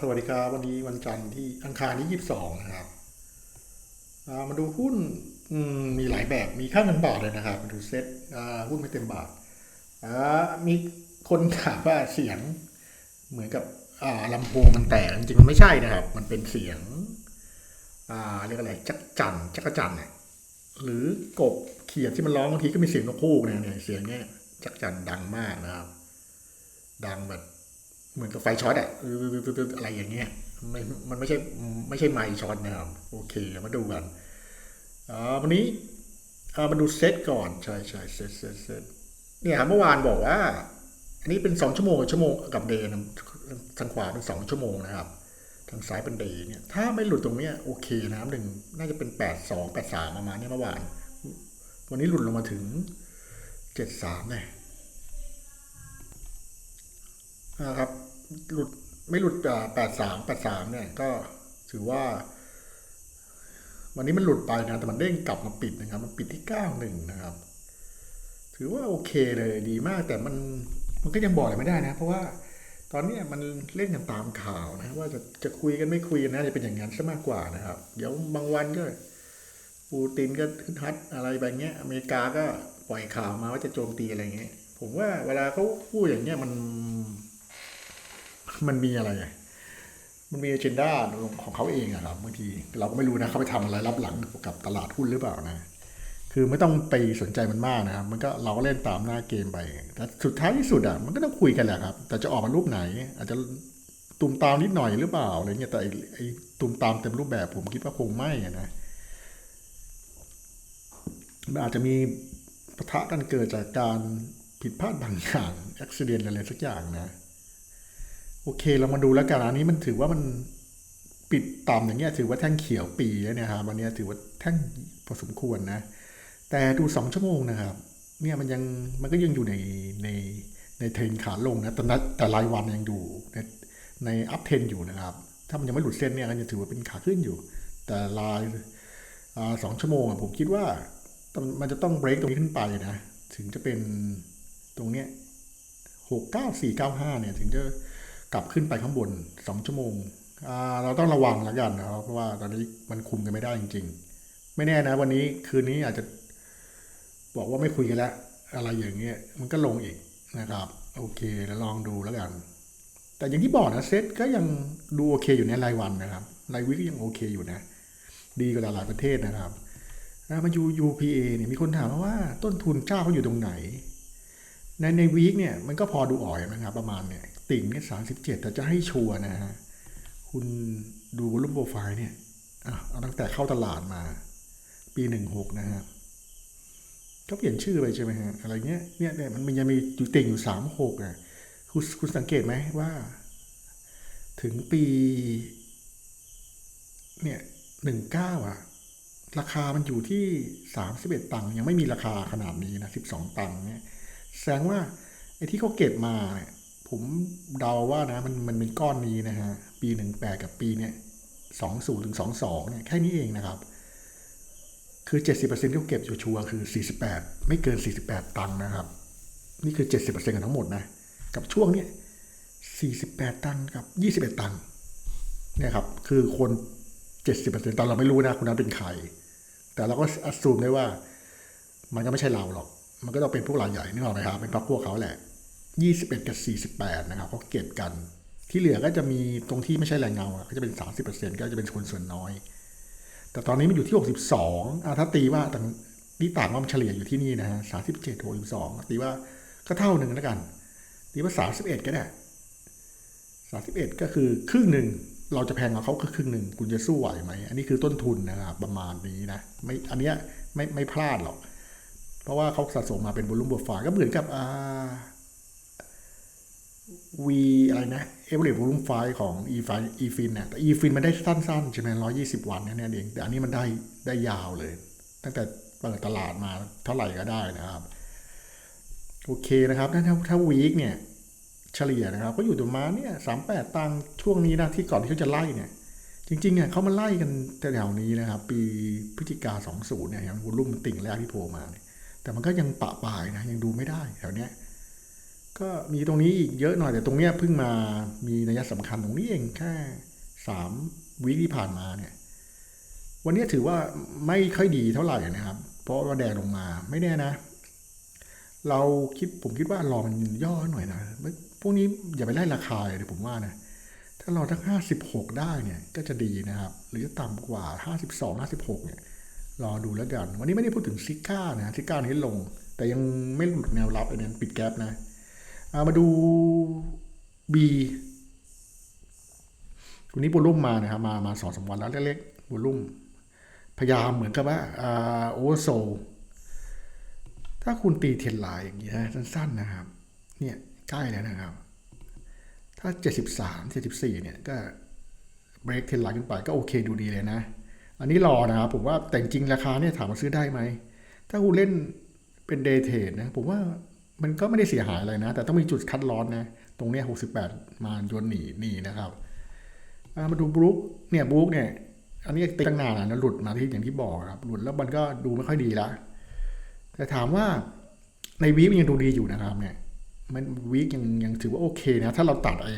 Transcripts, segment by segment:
สวัสดีครับวันนี้วันจันทร์ที่อังคารที่ยี่สิบสองนะครับมาดูหุ้นมมีหลายแบบมีค่าเงินบาทเลยนะครับมาดูเซ็ตหุ้นไม่เต็มบาทมีคนถามว่าเสียงเหมือนกับลำโพงมันแตกจริงๆมันไม่ใช่นะครับ มันเป็นเสียงเรียกอะไรจักจันจักจันเนี่ยหรือกบเขียดที่มันร้องบางทีก็มีเสียงนกฮูกเนี่เนี่ยเสียงเนี้ยจักจันดังมากนะครับ ดังแบบ เหมือนกับไฟช็อตอะอะไรอย่างเงี้ยไม่มันไม่ใช่ไม่ใช่ไมค์ช็อตนะครับ โอเคมาดูกันอ่าวันนี้อ่ามาดูเซตก่อน ใช่ใช่เซตเซตเซตเนี่ยครับเมื่อวานบอกว่า อันนี้เป็นสองชั่วโมงชั่วโมงกับเดย์ทางขวาเป็นสองชั่วโมงนะครับ ทางซ้ายเป็นเดย์เนี่ยถ้าไม่หลุดตรงเนี้ยโอเคนะครับหนึ่งน่าจะเป็นแปดสองแปดสามประมาณนี้เมื่อวาน วันนี้หลุดลงมาถึงเจ็ดสามเนี่ย นะครับ หลุดไม่หลุดแปดสามแปดสามเนี่ยก็ถือว่า วันนี้มันหลุดไปนะแต่มันเด้งกลับมาปิดนะครับ มันปิดที่เก้าหนึ่งนะครับ ถือว่าโอเคเลยดีมากแต่มันมันก็ยังบอกอะไรไม่ได้นะ เพราะว่าตอนนี้มันเล่นกันตามข่าวนะ ว่าจะจะคุยกันไม่คุยกันนะจะเป็นอย่างนั้นซะมากกว่านะครับ เดี๋ยวบางวันก็ปูตินก็ขึ้นฮัดอะไรแบบเงี้ยอเมริกาก็ปล่อยข่าวมาว่าจะโจมตีอะไรเงี้ยผมว่าเวลาเขาพูดอย่างเงี้ยมัน มันมีอะไร มันมี a เจนดาของเขาเองอะครับบางทีเราก็ไม่รู้นะเขาไปทำอะไรรับหลังกับตลาดหุ้นหรือเปล่านะ คือไม่ต้องไปสนใจมันมากนะครับ มันก็เราก็เล่นตามหน้าเกมไปแต่สุดท้ายที่สุดอะมันก็ต้องคุยกันแหละครับ แต่จะออกมารูปไหน อาจจะตุมตามนิดหน่อยหรือเปล่าอะไรเงี้ยแต่ไอ้ไอ้ตุมตามเต็มรูปแบบผมคิดว่าคงไม่อะนะมันอาจจะมีปะทะกันเกิดจากการผิดพลาดบางอย่างอุบิเหตุอะไรสักอย่างนะ โอเคเรามาดูแล้วกันอันนี้มันถือว่ามันปิดต่ำอย่างเงี้ยถือว่าแท่งเขียวปีแล้วเนี่ยครับวันนี้ถือว่าแท่งพอสมควรนะ แต่ดูสองชั่วโมงนะครับเนี่ยมันยังมันก็ยังอยู่ในในในเทรนขาลงนะแต่นัดแต่รายวันยังอยู่ในในอัพเทนอยู่นะครับ ถ้ามันยังไม่หลุดเส้นเนี่ยก็จะถือว่าเป็นขาขึ้นอยู่ แต่รายสองชั่วโมงอะผมคิดว่ามันจะต้องเบรกตรงนี้ขึ้นไปนะ ถึงจะเป็นตรงเนี้ยหกเก้าสี่เก้าห้าเนี่ยถึงจะ กลับขึ้นไปข้างบนสองชั่วโมง เราต้องระวังแล้วกันนะครับ เพราะว่าตอนนี้มันคุมกันไม่ได้จริง ๆ ไม่แน่นะ วันนี้คืนนี้อาจจะบอกว่าไม่คุยกันแล้วอะไรอย่างเงี้ยมันก็ลงอีกนะครับ โอเคแล้วลองดูแล้วกัน แต่อย่างที่บอกนะเซตก็ยังดูโอเคอยู่ในรายวันนะครับรายวิก็ยังโอเคอยู่นะ ดีกว่าหลายประเทศนะครับอ่ามายู UPA เนี่ยมีคนถามมาว่าต้นทุนเจ้าเขาอยู่ตรงไหน ในในวีคเนี่ยมันก็พอดูอ่อกนะครับประมาณเนี่ย ติ่งเนี่ยสามสิบเจ็ดแต่จะให้ชัวร์นะฮะ คุณดูวอลุ่มโปรไฟล์เนี่ยอะเอาตั้งแต่เข้าตลาดมา ปีหนึ่งหกนะฮะก็เปลี่ยนชื่อไปใช่ไหมฮะ อะไรเงี้ยเนี่ยเนี่ยมันยังมีอยู่ติ่งอยู่สามหกอะคุณคุณสังเกตไหมว่า ถึงปี เนี่ยหนึ่งเก้าอะ ราคามันอยู่ที่สามสิบเอ็ดตังค์ยังไม่มีราคาขนาดนี้นะสิบสองตังค์เนี่ยแสดงว่าไอ้ที่เขาเก็บมาเนี่ย ผมเดาว่านะมันมันเป็นก้อนนี้นะฮะปีหนึ่งแปดกับปีเนี่ยสองศูนย์ถึงสองสองเนี่ยแค่นี้เองนะครับ คือเจ็ดสิบเปอร์เซ็นที่เขาเก็บชัวร์คือสี่สิบแปดไม่เกินสี่สิบแปดตังค์นะครับ นี่คือเจ็ดสิบเปอร์เซ็นต์ทั้งหมดนะ กับช่วงเนี้ยสี่สิบแปดตังค์กับยี่สิบเอ็ดตังค์เนี่ยครับคือคนเจ็ดสิบเปอร์เซ็นต์ตอนเราไม่รู้นะคุณนั้นเป็นใคร แต่เราก็อัดซูมได้ว่า มันก็ไม่ใช่เราหรอก มันก็ต้องเป็นพวกรายใหญ่นึกออกไหมครับเป็นพรรคพวกเขาแหละ 21 กับ 48 นะครับเขาเก็บกัน ที่เหลือก็จะมีตรงที่ไม่ใช่แรงเงาอะก็จะเป็น 30%ก็จะเป็นคนส่วนน้อย แต่ตอนนี้มันอยู่ที่ 62อะถ้าตีว่าต่างนี่ต่างว่ามันเฉลี่ยอยู่ที่นี่นะฮะ37 62ตีว่าก็เท่าหนึ่งแล้วกัน ตีว่า 31 ก็ได้ 31 ก็คือครึ่งหนึ่งเราจะแพงกว่าเขาครึ่งหนึ่งคุณจะสู้ไหวไหม อันนี้คือต้นทุนนะครับประมาณนี้นะไม่อันเนี้ยไม่ไม่พลาดหรอก เพราะว่าเขาสะสมมาเป็นวอลุ่มบวกฝาก็เหมือนกับอ่า วีอะไรนะเอเวอเรสต์วอลุ่มไฟของอีไฟอีฟินเนี่ยแต่อีฟินมันได้สั้นๆ ใช่ไหมร้อยี่สิบวันเนี่ยเอง แต่อันนี้มันได้ได้ยาวเลย ตั้งแต่เปิดตลาดมาเท่าไหร่ก็ได้นะครับ โอเคนะครับ ถ้าถ้าวีคเนี่ย เฉลี่ยนะครับ ก็อยู่ประมาณเนี่ยสามแปดตังค์ช่วงนี้นะ ที่ก่อนที่เขาจะไล่เนี่ย จริงๆเนี่ยเขามาไล่กันแถวนี้นะครับ ปีพฤศจิกาสองศูนย์เนี่ยอย่างวอลุ่มติ่งแรกที่โผล่มาเนี่ยแต่มันก็ยังปะปายนะยังดูไม่ได้แถวเนี้ย ก็มีตรงนี้อีกเยอะหน่อยแต่ตรงเนี้ยเพิ่งมามีนัยสำคัญตรงนี้เองแค่สามวิที่ผ่านมาเนี่ย วันนี้ถือว่าไม่ค่อยดีเท่าไหร่นะครับ เพราะว่าแดงลงมาไม่แน่นะ เราคิดผมคิดว่ารอมันย่อหน่อยนะพวกนี้อย่าไปไล่ราคาเลยผมว่านะถ้าเราทั้งห้าสิบหกได้เนี่ยก็จะดีนะครับ หรือต่ำกว่าห้าสิบสองห้าสิบหกเนี่ยรอดูแล้วกันวันนี้ไม่ได้พูดถึงซิก้านะซิก้านี้ลง แต่ยังไม่หลุดแนวรับไอ้นั้นปิดแกลบนะามาดู B วันนี้บูลุ่มมานะครับ มา มาสองสามวันแล้วเล็กๆบูลุ่ม พยายามเหมือนกับว่าอ่าโอเวอร์โซถ้าคุณตีเทรนไลน์อย่างนี้นะสั้นๆนะครับ เนี่ยใกล้แล้วนะครับ ถ้า 73 74 เนี่ยก็เบรกเทรนไลน์ขึ้นไปก็โอเคดูดีเลยนะ อันนี้รอนะครับ ผมว่าแต่จริงราคาเนี่ยถามว่าซื้อได้ไหม ถ้าคุณเล่นเป็นเดย์เทรดนะ ผมว่า มันก็ไม่ได้เสียหายอะไรนะ แต่ต้องมีจุดคัดลอสนะ ตรงเนี้ย68มาโยนหนีหนีนะครับมาดูบรู๊คเนี่ยบรู๊คเนี่ย อันนี้ตีตั้งนานแล้วหลุดมาที่อย่างที่บอกครับ หลุดแล้วมันก็ดูไม่ค่อยดีละแต่ถามว่าในวีคยังดูดีอยู่นะครับเนี่ย มันวีคยังยังถือว่าโอเคนะ ถ้าเราตัดไอ้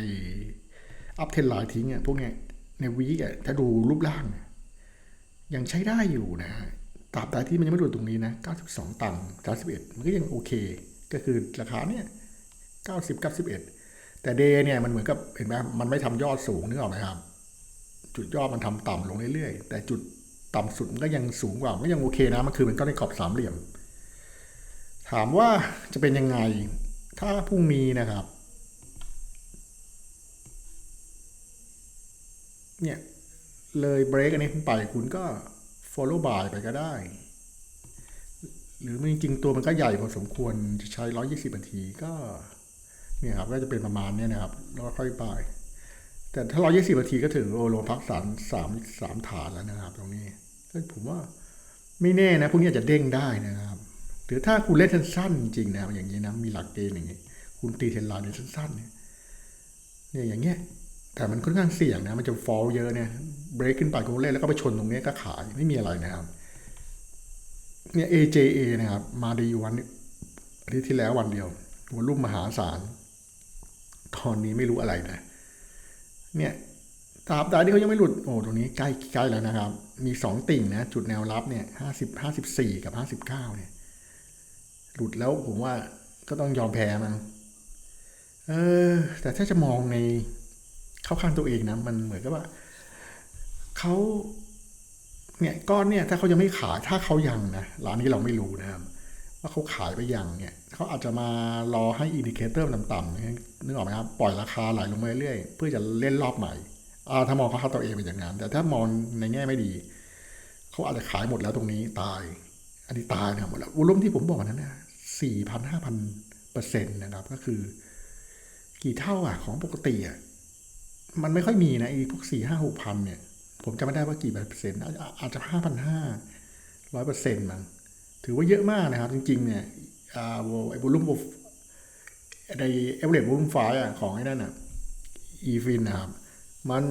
อัพเทนไลน์ทิ้งอะพวกเนี้ยในวีคอะถ้าดูรูปร่างยยังใช้ได้อยู่นะตราบใดที่มันยังไม่หลุดตรงนี้นะ 92 ตังค์91 มันก็ยังโอเค ก็คือราคาเนี่ย90 91แต่เดย์เนี่ยมันเหมือนกับเห็นไหมมันไม่ทำยอดสูงนึกออกไหมครับ จุดยอดมันทำต่ำลงเรื่อยๆ แต่จุดต่ำสุดมันก็ยังสูงกว่าก็ยังโอเคนะมันคือเป็นก้อนในขอบสามเหลี่ยม ถามว่าจะเป็นยังไงถ้าพรุ่งนี้นะครับ เนี่ย เลยเบรกอันนี้ไปคุณก็ follow by ไปก็ได้ หรือมันจริงๆตัวมันก็ใหญ่พอสมควรจะใช้ 120นาทีก็เนี่ยครับก็จะเป็นประมาณเนี้ยนะครับ แล้วค่อยไป แต่ถ้า 120นาทีก็ถึงโอโลพักสามสามสามฐานแล้วนะครับ ตรงนี้ก็ผมว่าไม่แน่นะพวกนี้อาจจะเด้งได้นะครับหรือถ้าคุณเล่นสั้นๆจริงนะอย่างนี้นะมีหลักเกณฑ์อย่างนี้ คุณตีเทรนไลน์ในสั้นๆเนี่ยเนี่ยอย่างเงี้ยแต่มันค่อนข้างเสี่ยงนะ มันจะฟอลเยอะเนี่ย เบรกขึ้นไปคุณเล่นแล้วก็ไปชนตรงนี้ก็ขายไม่มีอะไรนะครับ เนี่ย AJA นะครับ มาดีวันอาทิตย์ที่แล้ววันเดียววอลุ่มมหาศาล ตอนนี้ไม่รู้อะไรนะ เนี่ยตราบใดที่เขายังไม่หลุด โอ้ตรงนี้ใกล้ใกล้แล้วนะครับ มีสองติ่งนะ จุดแนวรับเนี่ยห้าสิบห้าสิบสี่กับห้าสิบเก้าเนี่ย หลุดแล้วผมว่าก็ต้องยอมแพ้มันเออ แต่ถ้าจะมองในเข้าข้างตัวเองนะ มันเหมือนกับว่าเขา เนี่ยก้อนเนี่ยถ้าเขายังไม่ขายถ้าเขายังนะร้านนี้เราไม่รู้นะครับว่าเขาขายไปยังเนี่ยเขาอาจจะมารอให้อินดิเคเตอร์ต่ำๆนึกออกไหมครับปล่อยราคาไหลลงมาเรื่อยเพื่อจะเล่นรอบใหม่อาถ้ามองเขาเข้าตัวเองเป็นอย่างนั้น แต่ถ้ามองในแง่ไม่ดี เขาอาจจะขายหมดแล้วตรงนี้ตาย อันนี้ตายนะหมดแล้ววอลุ่มที่ผมบอกนั้นนะสี่พันห้าพันเปอร์เซ็นต์นะครับ ก็คือ กี่เท่าอะของปกติอะมันไม่ค่อยมีนะไอ้พวกสี่ห้าหกพันเนี่ย ผมจำไม่ได้ว่ากี่เปอร์เซ็นต์อาจอาจจะห้าพันห้าร้อยเปอร์เซ็นต์มั้งถือว่าเยอะมากนะครับ จริง ๆ เนี่ยอ่าไอ้วอลุ่มในเอเวอเรสต์วอลุ่มไฟอะของไอ้นั่นอะอีฟินนะครับ มัน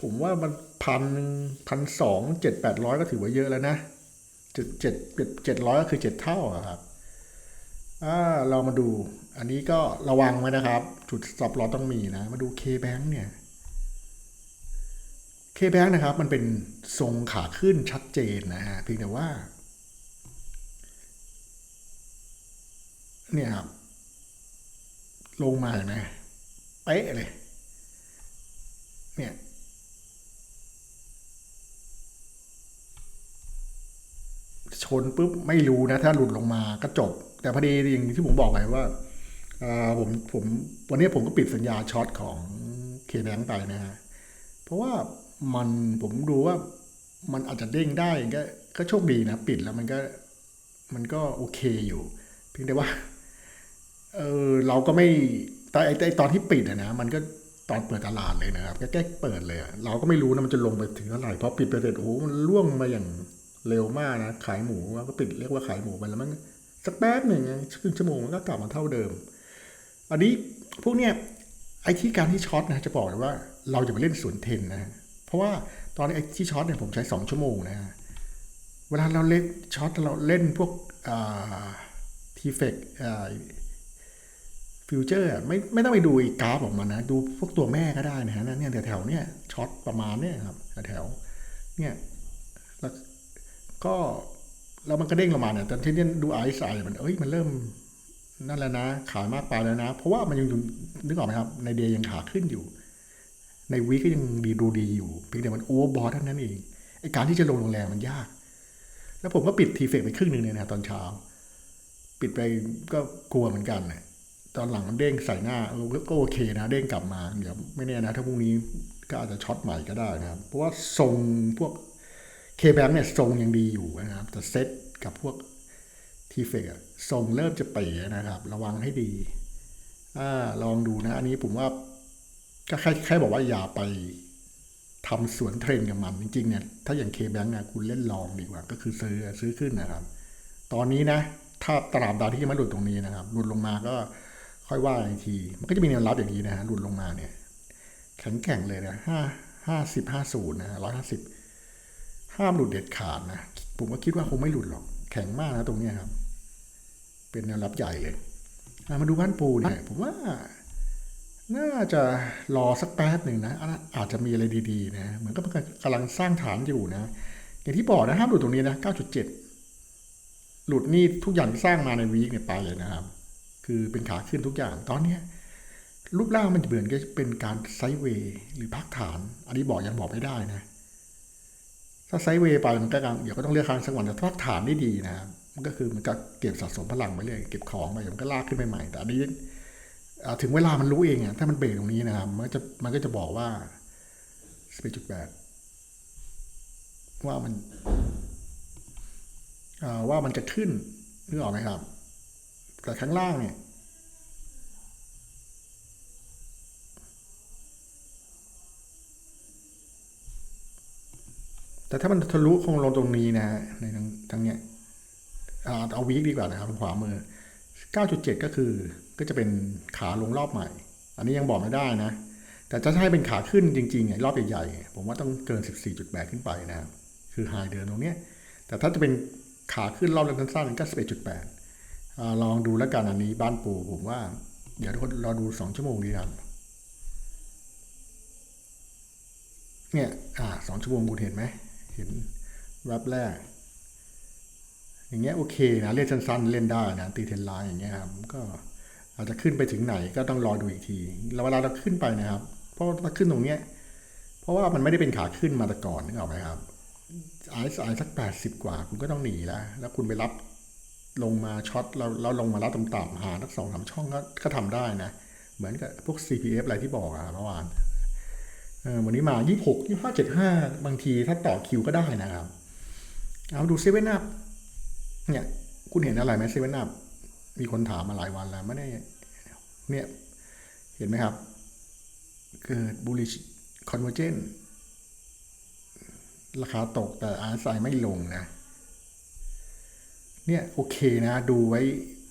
ผมว่ามันพันพันสองเจ็ดแปดร้อยก็ถือว่าเยอะแล้วนะเจ็ดเจ็ดเจ็ดร้อยก็คือเจ็ดเท่าครับอ่าเรามาดู อันนี้ก็ระวังไว้นะครับ จุดสับลอต้องมีนะ มาดู K-Bank เนี่ย K-Bank นะครับมันเป็นทรงขาขึ้นชัดเจนนะฮะเพียงแต่ว่าเนี่ยครับลงมาเห็นไหมเป๊ะเลยเนี่ยชนปุ๊บไม่รู้นะ ถ้าหลุดลงมาก็จบ แต่พอดีอย่างที่ผมบอกไปว่าอ่าผมผมวันนี้ผมก็ปิดสัญญาช็อตของเคแบงไปนะฮะเพราะว่า มันผมดูว่ามันอาจจะเด้งได้ก็ก็โชคดีนะ ปิดแล้วมันก็มันก็โอเคอยู่ เพียงแต่ว่าเออเราก็ไม่ตอ้ไอ้ตอนที่ปิดอะนะมันก็ตอนเปิดตลาดเลยนะครับแก้เปิดเลย เราก็ไม่รู้นะมันจะลงไปถึงเท่าไหร่เพราะปิดไปเสร็จโอ้โหมันล่วงมาอย่างเร็วมากนะ ขายหมูว่าก็ปิดเรียกว่าขายหมูไปแล้วมันสักแป๊บหนึ่งครึ่งชั่วโมงมันก็กลับมาเท่าเดิม อันนี้พวกเนี้ยไอ้ที่การที่ช็อตนะจะบอกเลยว่า เราจะไปเล่นสวนเทนนะ ราะว่าตอนไอ้ที่ช็อตเนี่ยผมใช้สองชั่วโมงนะฮะเวลาเราเล่นช็อตเราเล่นพวกทีเฟกฟิวเจอร์ไม่ไม่ต้องไปดูกราฟออกมานะ ดูพวกตัวแม่ก็ได้นะฮะนั่นเนี่ยแถวๆเนี่ยช็อตประมาณเนี่ยครับแถวเนี่ยแล้วก็แล้วมันก็เด้งลงมาเนี่ยแต่ที่เนี่ยดูไอซ์ไอมันเอ้ยมันเริ่มนั่นแหละนะขายมากไปแล้วนะ เพราะว่ามันยังนึกออกไหมครับ ในเดย์ยังขาขึ้นอยู่ ในวีก็ยังดีดูดีอยู่เพียงแต่มันโอเวอร์บอทเท่านั้นเองไอการที่จะลงแรงแรมมันยาก แล้วผมก็ปิดทีเฟกไปครึ่งหนึ่งเนี่ยนะตอนเช้า ปิดไปก็กลัวเหมือนกันนะตอนหลังมันเด้งใส่หน้าก็โอเคนะเด้งกลับมาเดี๋ยวไม่แน่นะถ้าพรุ่งนี้ก็อาจจะช็อตใหม่ก็ได้นะครับ เพราะว่าทรงพวกเคแบงเนี่ยทรงยังดีอยู่นะครับ แต่เซตกับพวกทีเฟกทรงเริ่มจะเป๋นะครับ ระวังให้ดีอลองดูนะ อันนี้ผมว่า ก็แค่แค่บอกว่าอย่าไปทำสวนเทรนกับมันจริงๆเนี่ยถ้าอย่างเคแบงเนี่ยคุณเล่นลองดีกว่า ก็คือซื้อซื้อขึ้นนะครับ ตอนนี้นะ ถ้าตลาดดาวที่ยังไม่หลุดตรงนี้นะครับ หลุดลงมาก็ค่อยว่าอีกที มันก็จะมีแนวรับอย่างนี้นะฮะหลุดลงมาเนี่ยแข็งแกร่งเลยนะห้าห้าสิบห้าศูนย์นะร้อยห้าสิบห้ามหลุดเด็ดขาดนะ ผมก็คิดว่าคงไม่หลุดหรอก แข็งมากนะตรงนี้ครับ เป็นแนวรับใหญ่เลยมาดูบ้านปูเนี่ยผมว่า น่าจะรอสักแป๊บหนึ่งนะ อาจจะมีอะไรดีๆนะเหมือนกับกำลังสร้างฐานอยู่นะ อย่างที่บอกนะห้ามหลุดตรงนี้นะ 9.7 หลุดนี่ทุกอย่างที่สร้างมาในวีคเนี่ยไปเลยนะครับ คือเป็นขาขึ้นทุกอย่างตอนเนี้รูปร่างมันเหมือนก็เป็นการไซด์เวย์หรือพักฐาน อันนี้บอกยังบอกไม่ได้นะ ถ้าไซด์เวย์ไปมันก็กลังเดี๋ยวก็ต้องเลือกครั้งสักวันแต่ถ้าฐานได้ดีนะครับมันก็คือมันก็เก็บสะสมพลังไปเรื่อยเก็บของไปมันก็ลากขึ้นไปใหม่แต่อันนี้ ถึงเวลามันรู้เองอะถ้ามันเบรกตรงนี้นะครับ มันจะมันก็จะบอกว่า11.8ว่ามันว่ามันจะขึ้นนึกออกไหมครับ แต่ข้างล่างเนี่ยแต่ถ้ามันทะลุคงลงตรงนี้นะฮะในทางทางเนี้ยเอาวีคดีกว่านะครับขวามือ 9.7 ก็คือ ก็จะเป็นขาลงรอบใหม่ อันนี้ยังบอกไม่ได้นะ แต่จะให้เป็นขาขึ้นจริงๆเนี่ยรอบใหญ่ๆผมว่าต้องเกิน 14.8 ขึ้นไปนะครับคือไฮเดินตรงเนี้ยแต่ถ้าจะเป็นขาขึ้นรอบสั้นๆก็ 11.8อ่าลองดูแล้วกันอันนี้บ้านปูผมว่า เดี๋ยวทุกคนรอดู 2 ชั่วโมงดีครับเนี่ยอ่าสองชั่วโมงคุณเห็นไหมเห็นแวบแรก อย่างเงี้ยโอเคนะ เล่นสั้นๆ เล่นได้นะ ตีเทนไลน์อย่างเงี้ยครับก็ อาจจะขึ้นไปถึงไหนก็ต้องรอดูอีกทีแล้วเวลาเราขึ้นไปนะครับ เพราะถ้าขึ้นตรงเนี้ยเพราะว่ามันไม่ได้เป็นขาขึ้นมาแต่ก่อนนึกออกไหมครับไอซ์ไอซ์สักแปดสิบกว่า คุณก็ต้องหนีแล้ว แล้วคุณไปรับลงมาช็อตแล้วแล้วลงมารับต่ำๆหาทักสองสามช่องก็ก็ทำได้นะ เหมือนกับพวก CPF อะไรที่บอกอะเมื่อวานวันนี้มา 26 25 75 บางทีถ้าต่อคิวก็ได้นะครับ เอาดูเซเว่นอัพเนี่ย คุณเห็นอะไรไหมเซเว่นอัพ มีคนถามมาหลายวันแล้วไม่ได้เนี่ยเห็นไหมครับ เกิด bullish convergence ราคาตกแต่อาร์ไซไม่ลงนะ เนี่ยโอเคนะดูไว้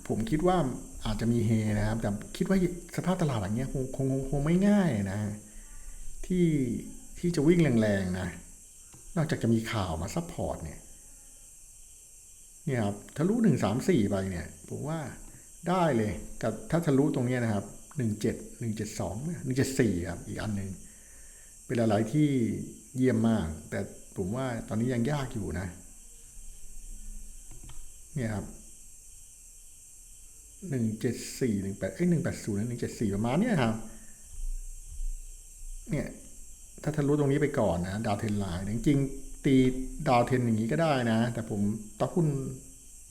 ผมคิดว่าอาจจะมีเฮนะครับ แต่คิดว่าสภาพตลาดอย่างเงี้ยคงคงคงไม่ง่ายนะ ที่ที่จะวิ่งแรงๆนะ นอกจากจะมีข่าวมาซัพพอร์ตเนี่ย เนี่ยครับทะลุหนึ่งสามสี่ไปเนี่ยผมว่าได้เลยกับถ้าทะลุตรงนี้นะครับหนึ่งเจ็ดหนึ่งเจ็ดสองหนึ่งเจ็ดสี่ครับอีกอันหนึ่งเป็นอะไรที่เยี่ยมมาก แต่ผมว่าตอนนี้ยังยากอยู่นะ เนี่ยครับหนึ่งเจ็ดสี่หนึ่งแปดเอ้ยหนึ่งแปดศูนย์หนึ่งเจ็ดสี่ประมาณเนี้ยครับ เนี่ยถ้าทะลุตรงนี้ไปก่อนนะ ดาวเทนไลน์จริงๆ ตีดาวเทนอย่างนี้ก็ได้นะ แต่ผมต่อหุ้น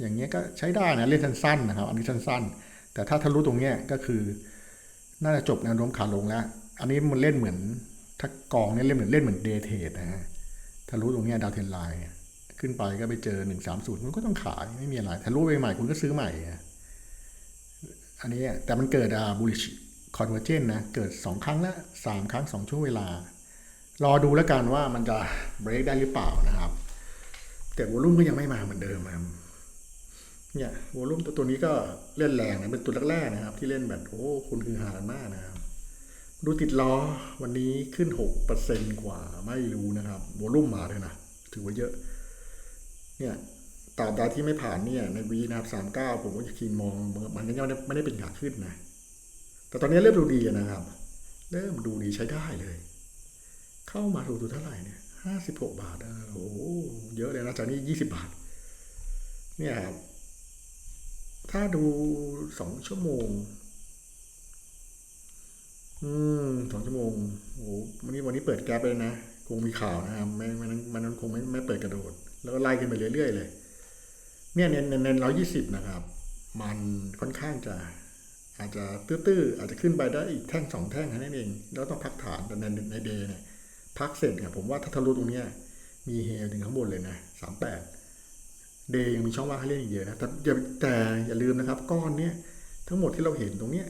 อย่างเงี้ยก็ใช้ได้นะเล่นสั้นๆนะครับ อันนี้สั้นๆ แต่ถ้าทะลุตรงเนี้ยก็คือ น่าจะจบแนวโน้มขาลงแล้ว อันนี้มันเล่นเหมือนถ้ากองเนี่ยเล่นเหมือนเล่นเหมือนเดย์เทรดนะฮะทะลุตรงเนี้ยดาวเทนไลน์ขึ้นไปก็ไปเจอหนึ่งสามศูนย์มันก็ต้องขายไม่มีอะไรทะลุไปใหม่คุณก็ซื้อใหม่อันนี้แต่มันเกิดอ่าบูลิชคอนเวอร์เจนนะ เกิดสองครั้งล้วสามครั้งสองช่วงเวลา รอดูแล้วกันว่ามันจะเบรกได้หรือเปล่านะครับ แต่วอลุ่มก็ยังไม่มาเหมือนเดิมครับเนี่ยวอลุ่มตัวตัวนี้ก็เล่นแรงนะเป็นตัวแรกๆนะครับ ที่เล่นแบบโอ้คุณคือหากันมากนะครับ ดูติดล้อวันนี้ขึ้นหกเปอร์เซนกว่าไม่รู้นะครับวอลุ่มมาเลยนะถือว่าเยอะ เนี่ยตราบใดที่ไม่ผ่านเนี่ย ในวีนะครับสามเก้าผมก็จะคิงมองมันยังไม่ได้ไม่ได้เป็นขาขึ้นนะ แต่ตอนนี้เริ่มดูดีนะครับ เริ่มดูดีใช้ได้เลย เข้ามาถูกดูเท่าไหร่เนี่ยห้าสิบหกบาทโอ้โหเยอะเลยนะจากนี้ยี่สิบาท เนี่ยครับ ถ้าดูสองชั่วโมง อืมสองชั่วโมงโอ้โหวันนี้วันนี้เปิดแก๊ปเลยนะ คงมีข่าวนะครับไม่ไม่นั้นมันคงไม่ไม่เปิดกระโดด แล้วก็ไล่ขึ้นไปเรื่อยๆเลย เนี่ยเน้นเน้นเน้นร้อยยี่สิบนะครับ มันค่อนข้างจะอาจจะตื้อๆอาจจะขึ้นไปได้อีกแท่งสองแท่งแค่นั้นเอง แล้วต้องพักฐานแต่ในในเดย์เนี่ย พักเสร็จเนี่ยผมว่าถ้าทะลุตรงเนี้ยมีเฮลถึงข้างบนเลยนะสามแปดเดย์ยังมีช่องว่างให้เล่นอีกเยอะนะแต่อย่าแต่อย่าลืมนะครับ ก้อนเนี้ยทั้งหมดที่เราเห็นตรงเนี้ย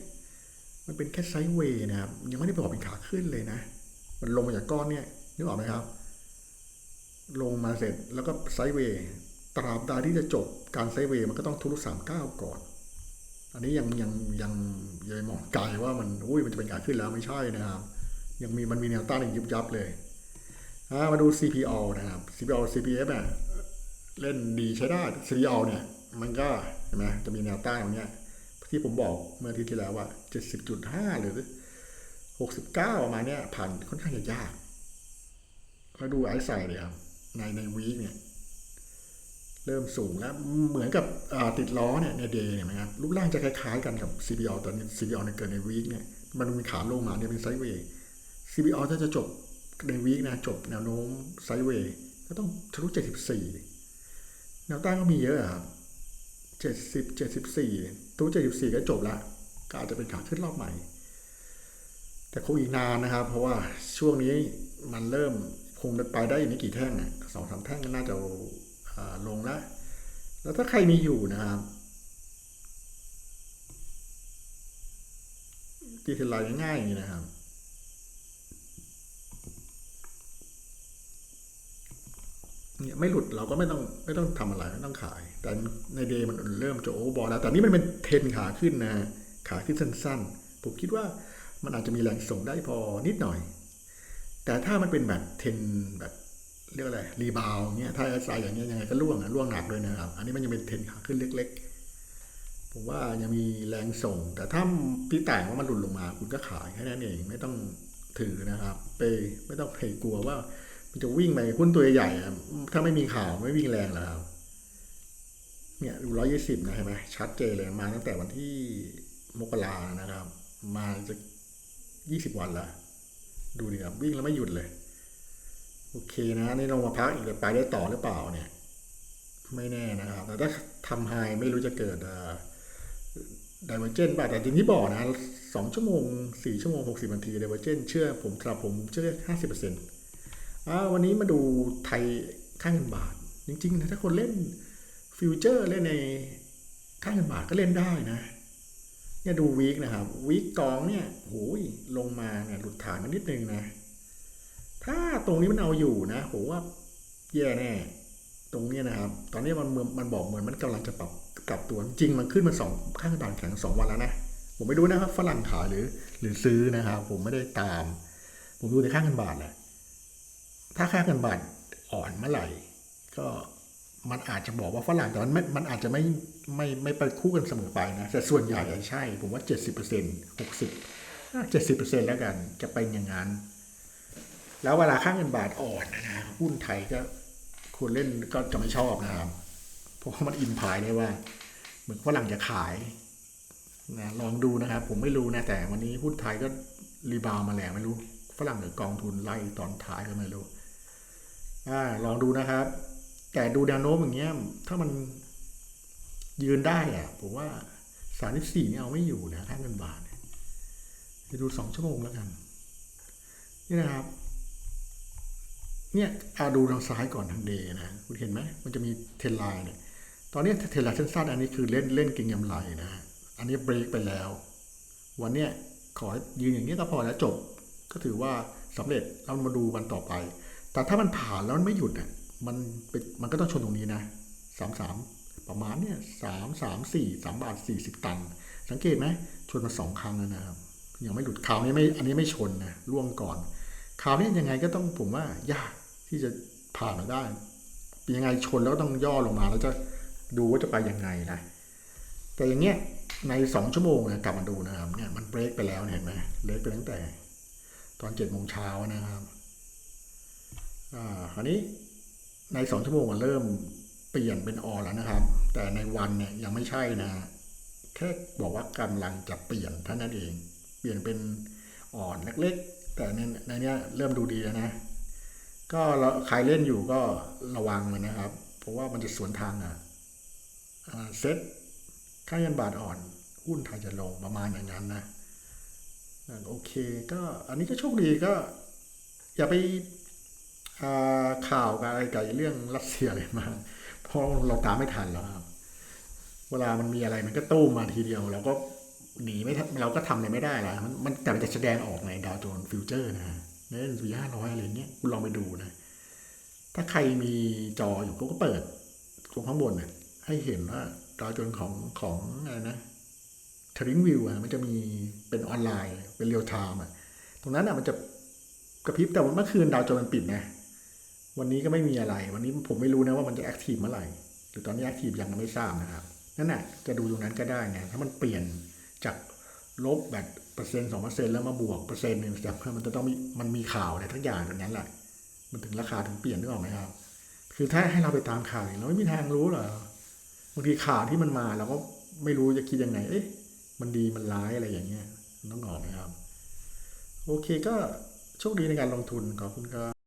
มันเป็นแค่ไซด์เวย์นะครับ ยังไม่ได้บอกเป็นขาขึ้นเลยนะ มันลงมาจากก้อนเนี่ยนึกออกไหมครับ ลงมาเสร็จแล้วก็ไซด์เวย์ตราบใดที่จะจบการไซด์เวย์มันก็ต้องทะลุสามเก้าก่อน อันนี้ยังยังยังยังมองไกลว่ามันอุ้ยมันจะเป็นขาขึ้นแล้วไม่ใช่นะครับ ยังมีมันมีแนวต้านอีกยิบยับเลยมาดู CPO นะครับ CPO CPF อะเล่นดีใช้ได้ CPO เนี่ยมันก็เห็นไหมจะมีแนวต้านตรงเนี้ยที่ผมบอกเมื่ออาทิตย์ที่แล้วว่า 70.5 หรือ 69 ประมาณเนี้ยผ่านค่อนข้างจะยากแล้วดูไอซ์ไซด์เลยครับ ในในวีคเนี่ย เริ่มสูงแล้วเหมือนกับติดล้อเนี่ยในเดย์เนี่ยนะครับรูปร่างจะคล้ายๆกันกับ CBO ตอนนี้ CBO ในเกิดในวีคเนี่ย มันมีขาลงมาเนี่ยเป็นไซด์เวย์ CBO ถ้าจะจบในวีคนะจบแนวโน้มไซด์เวย์ก็ต้องทะลุ74 แนวต้านก็มีเยอะครับเจ็ดสิบเจ็ดสิบสี่ตู้เจ็ดสิบสี่ก็จบละก็อาจจะเป็นขาขึ้นรอบใหม่ แต่คงอีกนานนะครับ เพราะว่าช่วงนี้มันเริ่มคงไปได้อีกไม่กี่แท่งอะสองสามแท่งก็น่าจะาลงแล้วแล้วถ้าใครมีอยู่นะครับตีเทลไลน์ง่ายๆอย่างนี้นะครับ เนี่ยไม่หลุดเราก็ไม่ต้องไม่ต้องทำอะไรไม่ต้องขาย แต่ในเดย์มันเริ่มจะโอเวอร์บอลแล้ว แต่นี่มันเป็นเทรนขาขึ้นนะขาขึ้นสั้นๆ ผมคิดว่ามันอาจจะมีแรงส่งได้พอนิดหน่อย แต่ถ้ามันเป็นแบบเทรนแบบเรียกอะไรรีบาวเงี้ยถ้าไซอย่างเงี้ยยังไงก็ล่วงนะล่วงหนักด้วยนะครับ อันนี้มันยังเป็นเทรนขาขึ้นเล็ก ๆ ผมว่ายังมีแรงส่ง แต่ถ้าพี่แต่งว่ามันหลุดลงมา คุณก็ขายแค่นั้นเองไม่ต้องถือนะครับ ไปไม่ต้องไปกลัวว่า มันจะวิ่งไปหุ้นตัวใหญ่อะถ้าไม่มีข่าวไม่วิ่งแรงแล้วเนี่ยดูร้อยยี่สิบนะเห็นไหมชัดเจนเลยมาตั้งแต่วันที่มกรานะครับ มาจะยี่สิบวันละดูดิครับวิ่งแล้วไม่หยุดเลย โอเคนะนี่ลงมาพักอีกไปได้ต่อหรือเปล่าเนี่ย ไม่แน่นะครับ แต่ถ้าทำไฮไม่รู้จะเกิดดิเวอร์เจนป่ะแต่จริงที่บอกนะสองชั่วโมงสี่ชั่วโมงหกสิบนาทีดิเวอร์เจนเชื่อผมสำหรับผมเชื่อห้าสิบเปอร์เซ็นต์ วันนี้มาดูไทยค่าเงินบาท จริงๆนะถ้าคนเล่นฟิวเจอร์เล่นในค่าเงินบาทก็เล่นได้นะเนี่ยดูวีคนะครับวีคกองเนี่ยโหยลงมาเนี่ยหลุดฐานนิดนึงนะ ถ้าตรงนี้มันเอาอยู่นะผมว่าแย่แน่ตรงนี้นะครับ ตอนนี้มันมันบอกเหมือนมันกำลังจะปรับกลับตัวจริงมันขึ้นมาสองค่าเงินบาทแข็งสองวันแล้วนะผมไม่รู้นะครับฝรั่งขายหรือ หรือซื้อนะครับผมไม่ได้ตาม ผมดูในค่าเงินบาทแหละ ถ้าค่าเงินบาทอ่อนเมื่อไหร่ ก็มันอาจจะบอกว่าฝรั่งแต่มันไม่มันอาจจะไม่ไม่ไม่ไปคู่กันเสมอไปนะแต่ส่วนใหญ่ใช่ ผมว่าเจ็ดสิบเปอร์เซ็นหกสิบเจ็ดสิบเปอร์เซ็นแล้วกันจะเป็นอย่างนั้น แล้วเวลาค่าเงินบาทอ่อนนะหุ้นไทยก็ควรเล่นก็จะไม่ชอบนะครับ เพราะมันอินพายได้ว่า เหมือนฝรั่งจะขายนะลองดูนะครับ ผมไม่รู้นะแต่วันนี้หุ้นไทยก็รีบาวมาแหลงไม่รู้ ฝรั่งหรือกองทุนไล่ตอนท้ายก็ไม่รู้ อ่าลองดูนะครับ แต่ดูแนวโน้มอย่างเงี้ย ถ้ามันยืนได้อะผมว่าสามสี่นี่เอาไม่อยู่นะค่าเงินบาทเนี่ยไปดูสองชั่วโมงแล้วกัน นี่นะครับ เนี่ยอาดูทางซ้ายก่อนทางเดย์นะ คุณเห็นไหมมันจะมีเทรนไลน์เนี่ย ตอนนี้เทรนไลน์สั้นๆอันนี้คือเล่นเล่นเก่งยำไรนะ อันนี้เบรกไปแล้ว วันเนี้ยขอยืนอย่างนี้ก็พอแล้วจบ ก็ถือว่าสำเร็จเรามาดูวันต่อไป แต่ถ้ามันผ่านแล้วมันไม่หยุดอะมันเป็นมันก็ต้องชนตรงนี้นะสามสามประมาณเนี่ยสามสามสี่สามบาทสี่สิบตังค์สังเกตไหมชนมาสองครั้งแล้วนะครับยังไม่หลุดคราวนี้ไม่อันนี้ไม่ชนนะล่วงก่อนคราวนี้ยังไงก็ต้องผมว่ายากที่จะผ่านมาได้ยังไงชนแล้วต้องย่อลงมาแล้วจะดูว่าจะไปยังไงนะแต่อย่างเงี้ยในสองชั่วโมงนะกลับมาดูนะครับเนี่ยมันเบรกไปแล้วเนี่ยเห็นไหมเบรกไปตั้งแต่ ตอนเจ็ดโมงเช้านะครับ อ่าคราวนี้ในสองชั่วโมงมันเริ่มเปลี่ยนเป็นออนแล้วนะครับ แต่ในวันเนี่ยยังไม่ใช่นะแค่บอกว่ากำลังจะเปลี่ยนเท่านั้นเอง เปลี่ยนเป็นอ่อนเล็กๆ แต่ในในนี้เริ่มดูดีแล้วนะ ก็เราใครเล่นอยู่ก็ระวังมันนะครับ เพราะว่ามันจะสวนทางอะอ่าเซ็ตค่าเงินบาทอ่อน หุ้นไทยจะลงประมาณอย่างนั้นนะโอเค ก็อันนี้ก็โชคดีก็ อย่าไป ข่าวกับอะไรกับไอ้เรื่องรัสเซียอะไรมาเพราะเราตามไม่ทันแล้วครับ เวลามันมีอะไรมันก็ตู้มมาทีเดียวเราก็หนีไม่เราก็ทำอะไรไม่ได้ละมันมันแต่มันจะแสดงออกในดาวโจนฟิวเจอร์นะฮะในเอ็นซีห้าร้อยอะไรเงี้ยคุณลองไปดูนะ ถ้าใครมีจออยู่ก็เปิดตรงข้างบนเนี่ยให้เห็นว่าดาวโจนของของอะไรนะทริงวิวอะมันจะมีเป็นออนไลน์เป็นเรียลไทม์อะตรงนั้นอะมันจะกระพริบแต่ว่าเมื่อคืนดาวโจนมันปิดนะ วันนี้ก็ไม่มีอะไร วันนี้ผมไม่รู้นะว่ามันจะแอคทีฟเมื่อไหร่ หรือตอนนี้แอคทีฟยังไม่ทราบนะครับ นั่นแหละจะดูตรงนั้นก็ได้ไง ถ้ามันเปลี่ยนจากลบแบบเปอร์เซ็นต์สองเปอร์เซ็นต์แล้วมาบวกเปอร์เซ็นต์หนึ่งจากมันจะต้องมีมันมีข่าวอะไรทั้งอย่างแบบนั้นแหละ มันถึงราคาถึงเปลี่ยนนึกออกไหมครับ คือถ้าให้เราไปตามข่าวอย่างเราไม่มีทางรู้หรอบางทีข่าวที่มันมาเราก็ไม่รู้จะคิดยังไง เอ๊ะ มันดีมันร้ายอะไรอย่างเงี้ยต้องออกนะครับ โอเคก็โชคดีในการลงทุนขอบคุณครับ